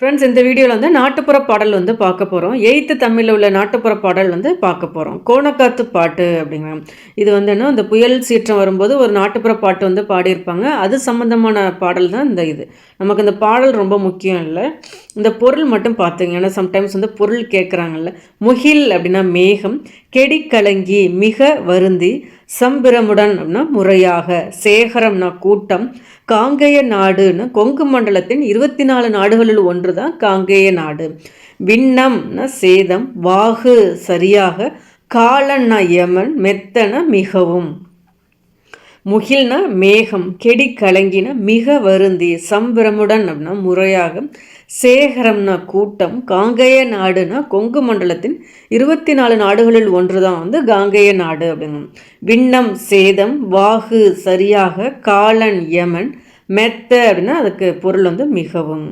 Friends இந்த வீடியோவில் வந்து நாட்டுப்புற பாடல் வந்து பார்க்க போகிறோம் எயித்து தமிழில் உள்ள நாட்டுப்புற பாடல் வந்து பார்க்க போகிறோம் கோணக்காத்து பாட்டு அப்படிங்கிற இது வந்து என்ன இந்த புயல் சீற்றம் வரும்போது ஒரு நாட்டுப்புற பாட்டு வந்து பாடியிருப்பாங்க. அது சம்மந்தமான பாடல் தான் இந்த இது. நமக்கு இந்த பாடல் ரொம்ப முக்கியம் இல்லை. இந்த பொருள் மட்டும் பார்த்துங்க ஏன்னா சம்டைம்ஸ் வந்து பொருள் கேட்குறாங்கல்ல முகில் அப்படின்னா மேகம். கெடி கலங்கி மிக வருந்தி சம்பிரமுடன் அப்படின்னா முறையாக. சேகரம்னா கூட்டம். காங்கேய நாடுன்னு கொங்கு மண்டலத்தின் இருபத்தி நாலு நாடுகளில் ஒன்று தான் காங்கேய நாடு. விண்ணம்னா சேதம் வாகு சரியாக காலன்னா யமன் மெத்தன மிகவும். முகில்னா மேகம் கெடி கலங்கின மிக வருந்தி சம்பிரமுடன் அப்படின்னா முறையாக சேகரம்னா கூட்டம் காங்கேய நாடுனா கொங்கு மண்டலத்தின் இருபத்தி நாலு நாடுகளில் ஒன்று தான் வந்து காங்கேய நாடு அப்படிங்க விண்ணம் சேதம் வாகு சரியாக காலன் யமன் மெத்த அப்படின்னா அதுக்கு பொருள் வந்து மிகவும்.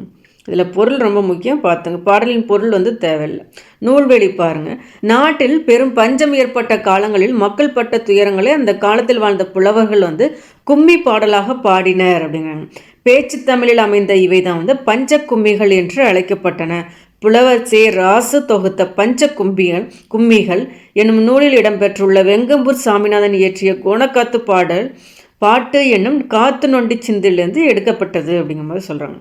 இதில் பொருள் ரொம்ப முக்கியம் பார்த்துங்க பாடலின் பொருள் வந்து தேவையில்லை. நூல்வெளி பாருங்க. நாட்டில் பெரும் பஞ்சம் ஏற்பட்ட காலங்களில் மக்கள் பட்ட துயரங்களை அந்த காலத்தில் வாழ்ந்த புலவர்கள் வந்து கும்மி பாடலாக பாடினர் அப்படிங்கிறாங்க. பேச்சு தமிழில் அமைந்த இவை தான் வந்து பஞ்ச கும்மிகள் என்று அழைக்கப்பட்டன. புலவர் சே ராசு தொகுத்த பஞ்ச கும்பிகள் கும்மிகள் என்னும் நூலில் இடம்பெற்றுள்ள வெங்கம்பூர் சாமிநாதன் இயற்றிய கோணக்காத்து பாடல் பாட்டு என்னும் காத்து நொண்டி சிந்திலிருந்து எடுக்கப்பட்டது அப்படிங்கிற மாதிரி சொல்கிறாங்க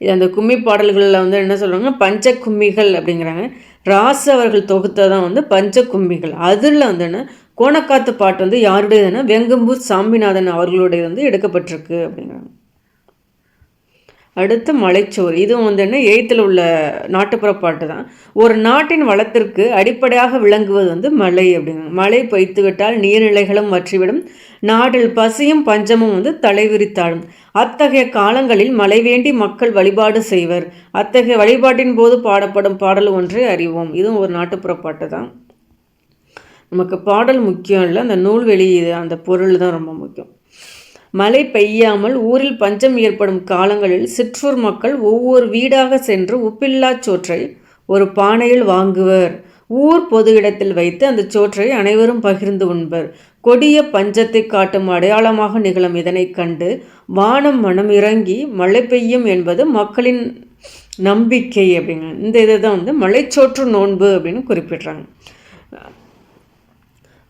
இது அந்த கும்மி பாடல்களில் வந்து என்ன சொல்கிறாங்க பஞ்ச கும்மிகள் அப்படிங்கிறாங்க. ராசு அவர்கள் தொகுத்ததான் வந்து பஞ்ச கும்மிகள் அதில் வந்து என்ன? கோணக்காத்து பாட்டு வந்து யாருடையதுன்னா வெங்கம்பூர் சாமிநாதன் அவர்களுடைய வந்து எடுக்கப்பட்டிருக்கு அப்படிங்கிறாங்க. அடுத்து மலைச்சோறு. இதுவும் வந்து என்ன எயித்தில் உள்ள நாட்டுப்புற பாட்டு தான். ஒரு நாட்டின் வளத்திற்கு அடிப்படையாக விளங்குவது வந்து மலை அப்படிங்க மழை பொய்த்து விட்டால் நீர்நிலைகளும் வற்றிவிடும். நாட்டில் பசியும் பஞ்சமும் வந்து தலைவிரித்தாடும். அத்தகைய காலங்களில் மழை வேண்டி மக்கள் வழிபாடு செய்வர். அத்தகைய வழிபாட்டின் போது பாடப்படும் பாடல் ஒன்றை அறிவோம். இதுவும் ஒரு நாட்டுப்புற பாட்டு தான். நமக்கு பாடல் முக்கியம் இல்லை அந்த நூல்வெளி அந்த பொருள் தான் ரொம்ப முக்கியம். மழை பெய்யாமல் ஊரில் பஞ்சம் ஏற்படும் காலங்களில் சிற்றூர் மக்கள் ஒவ்வொரு வீடாக சென்று உப்பில்லா சோற்றை ஒரு பானையில் வாங்குவர். ஊர் பொது இடத்தில் வைத்து அந்த சோற்றை அனைவரும் பகிர்ந்து உண்பர். கொடிய பஞ்சத்தை காட்டும் அடையாளமாக நிகழும் இதனை கண்டு வானம் மனம் இறங்கி மழை பெய்யும் என்பது மக்களின் நம்பிக்கை அப்படிங்க இந்த இதை தான் வந்து மலைச்சோற்று நோன்பு அப்படின்னு குறிப்பிடுறாங்க.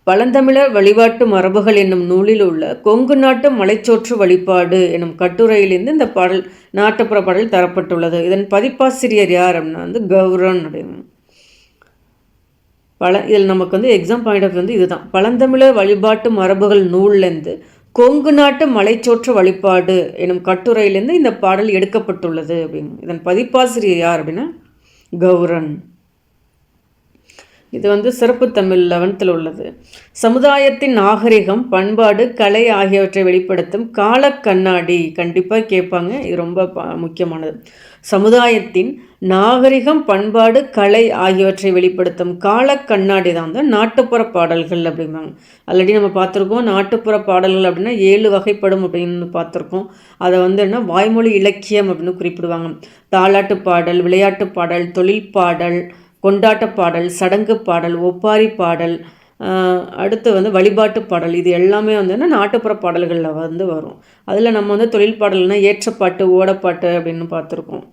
பழந்தமிழர் வழிபாட்டு மரபுகள் என்னும் நூலில் உள்ள கொங்கு நாட்டு மலைச்சோற்று வழிபாடு எனும் கட்டுரையிலிருந்து இந்த பாடல் நாட்டுப்புற பாடல் தரப்பட்டுள்ளது. இதன் பதிப்பாசிரியர் யார் அப்படின்னா வந்து கௌரன் அப்படின்னு. பல இதில் நமக்கு வந்து எக்ஸாம் பாயிண்ட் ஆஃப் வந்து இதுதான். பழந்தமிழர் வழிபாட்டு மரபுகள் நூல்லேருந்து கொங்கு நாட்டு மலைச்சோற்று வழிபாடு எனும் கட்டுரையிலேருந்து இந்த பாடல் எடுக்கப்பட்டுள்ளது அப்படின்னு. இதன் பதிப்பாசிரியர் யார் அப்படின்னா கௌரன். இது வந்து சிறப்பு தமிழ் லெவன்த்தில் உள்ளது. சமுதாயத்தின் நாகரிகம் பண்பாடு கலை ஆகியவற்றை வெளிப்படுத்தும் கால கண்ணாடி கண்டிப்பாக கேட்பாங்க. இது ரொம்ப முக்கியமானது. சமுதாயத்தின் நாகரிகம் பண்பாடு கலை ஆகியவற்றை வெளிப்படுத்தும் கால கண்ணாடி தான் வந்து நாட்டுப்புற பாடல்கள் அப்படிம்பாங்க. ஆல்ரெடி நம்ம பார்த்துருக்கோம் நாட்டுப்புற பாடல்கள் அப்படின்னா ஏழு வகைப்படும் அப்படின்னு பார்த்துருக்கோம். அதை வந்து என்ன வாய்மொழி இலக்கியம் அப்படின்னு குறிப்பிடுவாங்க. தாலாட்டு பாடல் விளையாட்டு பாடல் தொழில் பாடல் கொண்டாட்ட பாடல் சடங்கு பாடல் ஒப்பாரி பாடல் அடுத்து வந்து வழிபாட்டு பாடல் இது எல்லாமே வந்துன்னா நாட்டுப்புற பாடல்களில் வந்து வரும். அதில் நம்ம வந்து தொழில் பாடல்னால் ஏற்றப்பாட்டு ஓடப்பாட்டு அப்படின்னு பார்த்துருக்கோம்.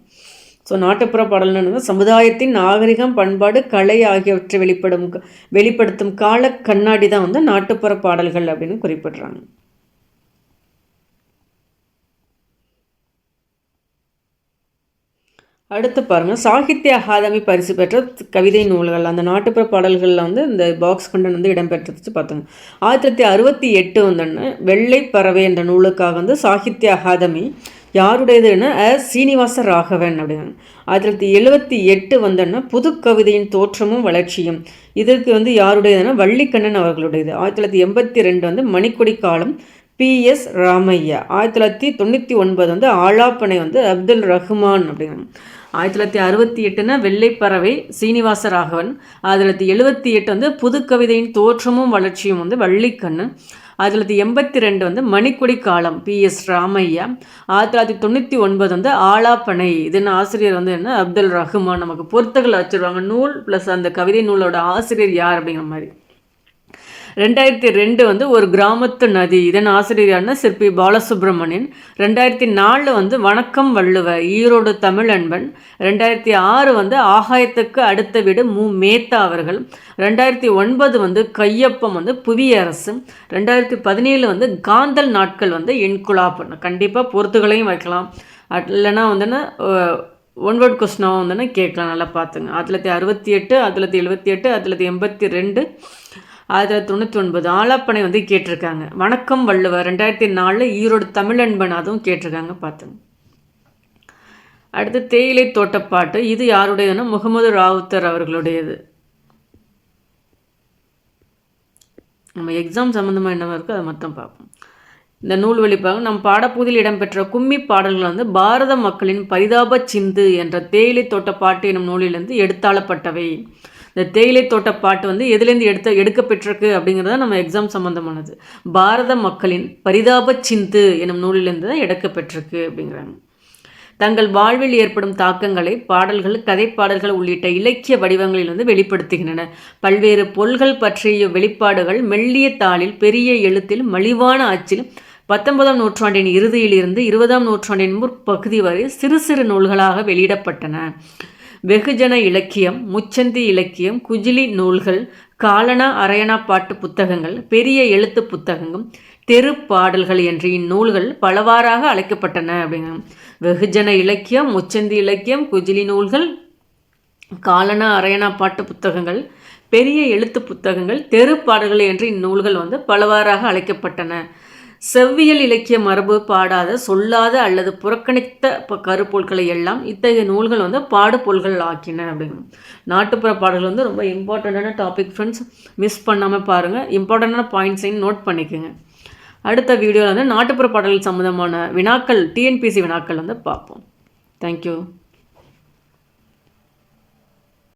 ஸோ நாட்டுப்புற பாடல்னு சமுதாயத்தின் நாகரிகம் பண்பாடு கலை ஆகியவற்றை வெளிப்படும் வெளிப்படுத்தும் கால கண்ணாடி தான் வந்து நாட்டுப்புற பாடல்கள் அப்படின்னு குறிப்பிடுறாங்க. அடுத்து பாருங்கள் சாகித்ய அகாதமி பரிசு பெற்ற கவிதை நூல்கள். அந்த நாட்டுப்புற பாடல்களில் வந்து இந்த பாக்ஸ் கண்டன் வந்து இடம்பெற்றது பார்த்தோங்க ஆயிரத்தி தொள்ளாயிரத்தி அறுபத்தி எட்டு வந்தோடனே வெள்ளை பறவை என்ற நூலுக்காக வந்து சாகித்ய அகாதமி யாருடையதுன்னா அ. சீனிவாச ராகவன் அப்படிங்க ஆயிரத்தி தொள்ளாயிரத்தி எழுபத்தி எட்டு வந்தோன்னா புது கவிதையின் தோற்றமும் வளர்ச்சியும். இதற்கு வந்து யாருடையதுன்னா வள்ளிக்கண்ணன் அவர்களுடையது. ஆயிரத்தி தொள்ளாயிரத்தி எண்பத்தி ரெண்டு வந்து மணிக்கொடி காலம் பிஎஸ் ராமையா ஆயிரத்தி தொள்ளாயிரத்தி தொண்ணூற்றி ஒன்பது வந்து ஆலாப்பனை வந்து அப்துல் ரஹ்மான் அப்படிங்கிறாங்க ஆயிரத்தி தொள்ளாயிரத்தி அறுபத்தி எட்டுனா வெள்ளைப்பறவை சீனிவாச ராகவன். ஆயிரத்தி தொள்ளாயிரத்தி எழுபத்தி எட்டு வந்து புதுக்கவிதையின் தோற்றமும் வளர்ச்சியும் வந்து வள்ளிக்கண்ணு. ஆயிரத்தி தொள்ளாயிரத்தி எண்பத்தி ரெண்டு வந்து மணிக்கொடி காலம் பி எஸ் ராமையா. ஆயிரத்தி தொள்ளாயிரத்தி தொண்ணூற்றி ஒன்பது வந்து ஆலாப்பனை இதுன்னு ஆசிரியர் வந்து என்ன? அப்துல் ரஹ்மான் நமக்கு பொருத்தகளை வச்சுருவாங்க நூல் ப்ளஸ் அந்த கவிதை நூலோட ஆசிரியர் யார் அப்படிங்கிற மாதிரி. ரெண்டாயிரத்தி ரெண்டு வந்து ஒரு கிராமத்து நதி. இதன் ஆசிரியரான சிற்பி பாலசுப்ரமணியன். ரெண்டாயிரத்தி நாலு வந்து வணக்கம் வள்ளுவ ஈரோடு தமிழ் அன்பன் ரெண்டாயிரத்தி ஆறு வந்து ஆகாயத்துக்கு அடுத்த வீடு மு. மேத்தா அவர்கள். ரெண்டாயிரத்தி ஒன்பது வந்து கையப்பம் வந்து புவியரசு. ரெண்டாயிரத்தி பதினேழு வந்து காந்தல் நாட்கள் வந்து இன்குலாப். கண்டிப்பாக பொறுத்துகளையும் வைக்கலாம். இல்லைன்னா வந்துன்னா ஒன் வேர்ட் கொஸ்டினாகவும் வந்துன்னா கேட்கலாம் நல்லா பார்த்துங்க. ஆயிரத்தி தொள்ளாயிரத்தி அறுபத்தி எட்டு ஆயிரத்தி தொள்ளாயிரத்தி எழுபத்தி எட்டு ஆயிரத்தி தொள்ளாயிரத்தி எண்பத்தி ரெண்டு. ஆயிரத்தி தொள்ளாயிரத்தி தொண்ணூற்றி ஒன்பது ஆலாப்பனை வந்து கேட்டிருக்காங்க. வணக்கம் வள்ளுவர். ரெண்டாயிரத்தி நாலில் ஈரோடு தமிழன்பன் அதுவும் கேட்டிருக்காங்க பார்த்துங்க. அடுத்து தேயிலை தோட்டப்பாட்டு. இது யாருடையதுன்னா முகமது ராவுத்தர் அவர்களுடையது. நம்ம எக்ஸாம் சம்மந்தமாக என்னவா இருக்கோ அதை மொத்தம் பார்ப்போம். இந்த நூல் வெளிப்பாக நம் பாடப்பகுதியில் இடம்பெற்ற கும்மி பாடல்கள் வந்து பாரத மக்களின் பரிதாப சிந்து என்ற தேயிலை தோட்ட பாட்டு எனும் நூலிலிருந்து எடுத்தாளப்பட்டவை. இந்த தேயிலை தோட்ட பாட்டு வந்து எதுலேருந்து எடுத்த எடுக்கப்பெற்றிருக்கு அப்படிங்கிறத நம்ம எக்ஸாம் சம்மந்தமானது பாரத மக்களின் பரிதாப சிந்து எனும் நூலிலிருந்து தான் எடுக்கப்பெற்றிருக்கு அப்படிங்கிறாங்க. தங்கள் வாழ்வில் ஏற்படும் தாக்கங்களை பாடல்கள் கதைப்பாடல்கள் உள்ளிட்ட இலக்கிய வடிவங்களில் வந்து வெளிப்படுத்துகின்றன. பல்வேறு பொருள்கள் பற்றிய வெளிப்பாடுகள் மெல்லிய தாளில் பெரிய எழுத்தில் மலிவான அச்சில் பத்தொன்பதாம் நூற்றாண்டின் இறுதியில் இருந்து இருபதாம் நூற்றாண்டின் முற்பகுதி வரை சிறு சிறு நூல்களாக வெளியிடப்பட்டன. வெகுஜன இலக்கியம் முச்சந்தி இலக்கியம் குஜிலி நூல்கள் காலனா அரையணா பாட்டு புத்தகங்கள் பெரிய எழுத்து புத்தகங்கள் தெரு பாடல்கள் என்ற இந்நூல்கள் பலவாறாக அழைக்கப்பட்டன அப்படிங்க வெகுஜன இலக்கியம் முச்சந்தி இலக்கியம் குஜிலி நூல்கள் காலனா அரையணா பாட்டு புத்தகங்கள் பெரிய எழுத்து புத்தகங்கள் தெரு பாடல்கள் என்று இந்நூல்கள் வந்து பலவாறாக அழைக்கப்பட்டன. செவ்வியல் இலக்கிய மரபு பாடாத சொல்லாத அல்லது புறக்கணித்த கருப்பொருட்களை எல்லாம் இத்தகைய நூல்கள் வந்து பாடுபொருள்கள் ஆக்கின அப்படிங்க நாட்டுப்புற பாடல்கள் வந்து ரொம்ப இம்பார்ட்டண்ட்டான டாபிக் ஃப்ரெண்ட்ஸ் மிஸ் பண்ணாமல் பாருங்கள் இம்பார்ட்டண்ட்டான பாயிண்ட்ஸையும் நோட் பண்ணிக்கோங்க. அடுத்த வீடியோவில் வந்து நாட்டுப்புற பாடல்கள் சம்மந்தமான வினாக்கள் டிஎன்பிசி வினாக்கள் வந்து பார்ப்போம். தேங்க்யூ